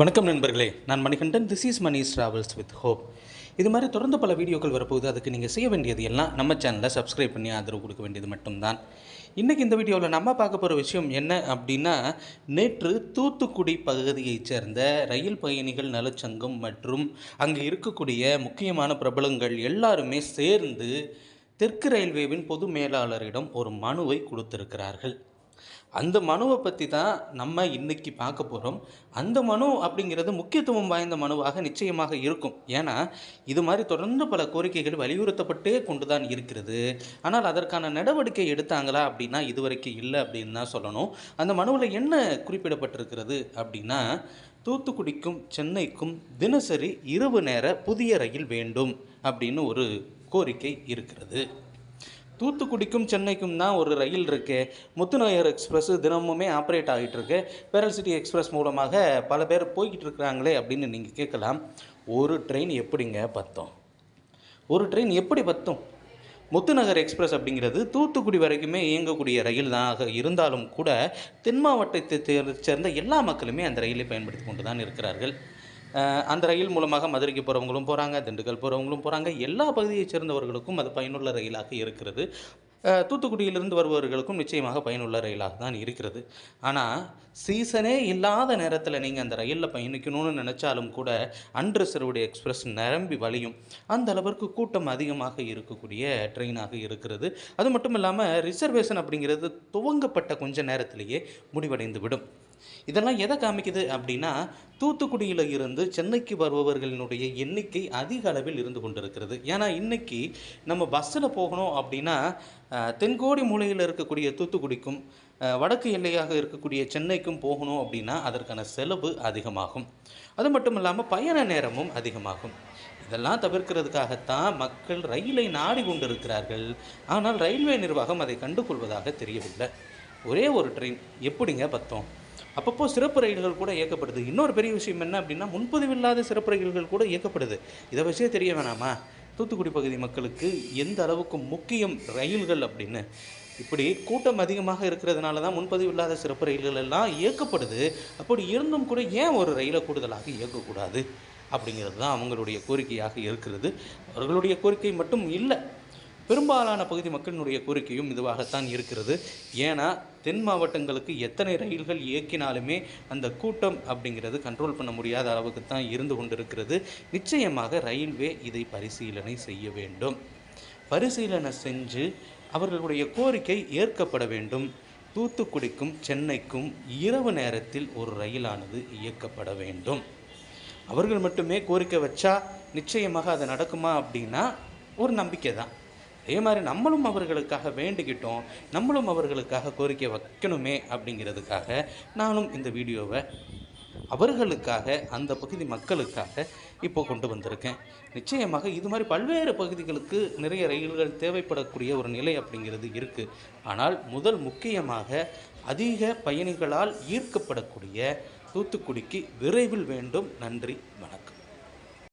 வணக்கம் நண்பர்களே. நான் Manikandan. This is Mani's travels with hope இது மாதிரி தொடர்ந்து பல வீடியோக்கள் வரப்போகுது. அதுக்கு நீங்கள் செய்ய வேண்டியது எல்லாம் நம்ம சேனலை சப்ஸ்கிரைப் பண்ணி ஆதரவு கொடுக்க வேண்டியது மட்டும்தான். இன்றைக்கி இந்த வீடியோவில் நம்ம பார்க்க போகிற விஷயம் என்ன அப்படின்னா நேற்று தூத்துக்குடி பகுதியைச் சேர்ந்த ரயில் பயணிகள் நலச்சங்கம் மற்றும் அங்கே இருக்கக்கூடிய முக்கியமான பிரபலங்கள் எல்லாருமே சேர்ந்து தெற்கு ரயில்வேவின் பொது மேலாளரிடம் ஒரு மனுவை கொடுத்திருக்கிறார்கள். அந்த மனுவை பற்றி தான் நம்ம இன்னைக்கு பார்க்க போகிறோம் அந்த மனு அப்படிங்கிறது முக்கியத்துவம் வாய்ந்த மனுவாக நிச்சயமாக இருக்கும். ஏன்னா இது மாதிரி தொடர்ந்து பல கோரிக்கைகள் வலியுறுத்தப்பட்டே கொண்டு தான் இருக்கிறது. ஆனால் அதற்கான நடவடிக்கை எடுத்தாங்களா அப்படின்னா இதுவரைக்கும் இல்லை அப்படின்னு தான் சொல்லணும். அந்த மனுவில் என்ன குறிப்பிடப்பட்டிருக்கிறது அப்படின்னா தூத்துக்குடிக்கும் சென்னைக்கும் தினசரி இரவு நேர புதிய ரயில் வேண்டும் அப்படின்னு ஒரு கோரிக்கை இருக்கிறது. தூத்துக்குடிக்கும் சென்னைக்கும் தான் ஒரு ரயில் இருக்குது முத்துநகர் எக்ஸ்பிரஸ் தினமுமே ஆப்ரேட் ஆகிட்டு இருக்கு பேரல் சிட்டி எக்ஸ்பிரஸ் மூலமாக பல பேர் போய்கிட்டு இருக்கிறாங்களே அப்படின்னு நீங்கள் கேட்கலாம். ஒரு ட்ரெயின் எப்படிங்க பத்தும்? ஒரு ட்ரெயின் எப்படி பத்தும்? முத்துநகர் எக்ஸ்பிரஸ் அப்படிங்கிறது தூத்துக்குடி வரைக்குமே இயங்கக்கூடிய ரயில் தான் இருந்தாலும் கூட தென் மாவட்டத்தை சேர்ந்த எல்லா மக்களுமே அந்த ரயிலை பயன்படுத்தி கொண்டு தான் இருக்கிறார்கள். அந்த ரயில் மூலமாக மதுரைக்கு போகிறவங்களும் போகிறாங்க திண்டுக்கல் போகிறவங்களும் போகிறாங்க எல்லா பகுதியைச் சேர்ந்தவர்களுக்கும் அது பயனுள்ள ரயிலாக இருக்கிறது. தூத்துக்குடியிலிருந்து வருபவர்களுக்கும் நிச்சயமாக பயனுள்ள ரயிலாக தான் இருக்கிறது. ஆனால் சீசனே இல்லாத நேரத்தில் நீங்கள் அந்த ரயிலில் பயணிக்கணும்னு நினச்சாலும் கூட அன்ரிசர்வ்டு எக்ஸ்பிரஸ் நிரம்பி வழியும். அந்த அளவிற்கு கூட்டம் அதிகமாக இருக்கக்கூடிய ட்ரெயினாக இருக்கிறது. அது மட்டும் இல்லாமல் ரிசர்வேஷன் அப்படிங்கிறது துவங்கப்பட்ட கொஞ்ச நேரத்திலேயே முடிவடைந்து விடும் இதெல்லாம் எதை காமிக்குது அப்படின்னா தூத்துக்குடியில் இருந்து சென்னைக்கு வருபவர்களினுடைய எண்ணிக்கை அதிக அளவில் இருந்து கொண்டிருக்கிறது. ஏன்னா இன்னைக்கு நம்ம பஸ்ஸில் போகணும் அப்படின்னா தென்கோடி மூலையில் இருக்கக்கூடிய தூத்துக்குடிக்கும் வடக்கு எல்லையாக இருக்கக்கூடிய சென்னைக்கும் போகணும் அப்படின்னா அதற்கான செலவு அதிகமாகும். அது மட்டும் இல்லாமல் பயண நேரமும் அதிகமாகும். இதெல்லாம் தவிர்க்கிறதுக்காகத்தான் மக்கள் ரயிலை நாடி கொண்டிருக்கிறார்கள். ஆனால் ரயில்வே நிர்வாகம் அதை கண்டுகொள்வதாக தெரியவில்லை. ஒரே ஒரு ட்ரெயின் எப்படிங்க பத்தோம்? அப்பப்போ சிறப்பு ரயில்கள் கூட இயக்கப்படுது. இன்னொரு பெரிய விஷயம் என்ன அப்படின்னா முன்பதிவில்லாத சிறப்பு ரயில்கள் கூட இயக்கப்படுது. இதை வச்சே தெரிய வேணாமா? தூத்துக்குடி பகுதி மக்களுக்கு எந்த அளவுக்கு முக்கியம் ரயில்கள் அப்படின்னு? இப்படி கூட்டம் அதிகமாக இருக்கிறதுனால தான் முன்பதிவு இல்லாத சிறப்பு ரயில்கள் எல்லாம் இயக்கப்படுது. அப்படி இருந்தும் கூட ஏன் ஒரு ரயிலை கூடுதலாக இயக்கக்கூடாது? அப்படிங்கிறது தான் அவங்களுடைய கோரிக்கையாக இருக்கிறது. அவர்களுடைய கோரிக்கை மட்டும் இல்லை. பெரும்பாலான பகுதி மக்களினுடைய கோரிக்கையும் இதுவாகத்தான் இருக்கிறது. ஏன்னா தென் மாவட்டங்களுக்கு எத்தனை ரயில்கள் இயக்கினாலுமே அந்த கூட்டம் அப்படிங்கிறது கண்ட்ரோல் பண்ண முடியாத அளவுக்கு தான் இருந்து கொண்டிருக்கிறது. நிச்சயமாக ரயில்வே இதை பரிசீலனை செய்ய வேண்டும். பரிசீலனை செஞ்சு அவர்களுடைய கோரிக்கை ஏற்கப்பட வேண்டும். தூத்துக்குடிக்கும் சென்னைக்கும் இரவு நேரத்தில் ஒரு ரயிலானது இயக்கப்பட வேண்டும். அவர்கள் மட்டுமே கோரிக்கை வச்சா நிச்சயமாக அது நடக்குமா அப்படின்னா ஒரு நம்பிக்கை தான் அதே மாதிரி நம்மளும் அவர்களுக்காக வேண்டிக்கிட்டோம் நம்மளும் அவர்களுக்காக கோரிக்கை வைக்கணுமே அப்படிங்கிறதுக்காக நானும் இந்த வீடியோவை அவர்களுக்காக அந்த பகுதி மக்களுக்காக இப்போ கொண்டு வந்திருக்கேன். நிச்சயமாக இது மாதிரி பல்வேறு பகுதிகளுக்கு நிறைய ரயில்கள் தேவைப்படக்கூடிய ஒரு நிலை அப்படிங்கிறது இருக்குது ஆனால் முதல் முக்கியமாக அதிக பயணிகளால் ஈர்க்கப்படக்கூடிய தூத்துக்குடிக்கு விரைவில் வேண்டும். நன்றி வணக்கம்.